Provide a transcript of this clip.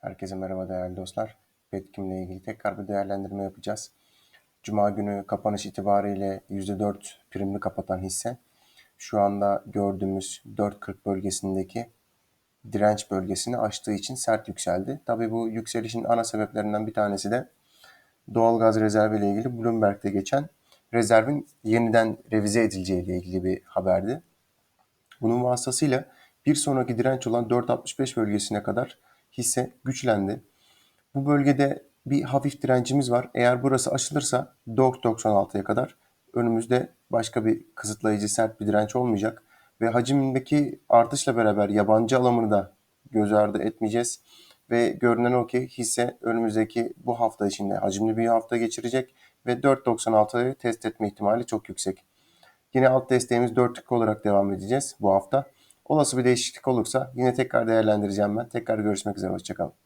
Herkese merhaba değerli dostlar. Petkim ile ilgili tekrar bir değerlendirme yapacağız. Cuma günü kapanış itibariyle %4 primli kapatan hisse şu anda gördüğümüz 4.40 bölgesindeki direnç bölgesini aştığı için sert yükseldi. Tabii bu yükselişin ana sebeplerinden bir tanesi de doğalgaz rezervi ile ilgili Bloomberg'de geçen rezervin yeniden revize edileceği ile ilgili bir haberdi. Bunun vasıtasıyla bir sonraki direnç olan 4.65 bölgesine kadar hisse güçlendi. Bu bölgede bir hafif direncimiz var. Eğer burası aşılırsa 4.96'ya kadar önümüzde başka bir kısıtlayıcı sert bir direnç olmayacak. Ve hacimdeki artışla beraber yabancı alımını da göz ardı etmeyeceğiz. Ve görünen o ki hisse önümüzdeki bu hafta içinde hacimli bir hafta geçirecek ve 4.96'yı test etme ihtimali çok yüksek. Yine alt desteğimiz 4.2 olarak devam edeceğiz bu hafta. Olası bir değişiklik olursa yine tekrar değerlendireceğim ben. Tekrar görüşmek üzere. Hoşçakalın.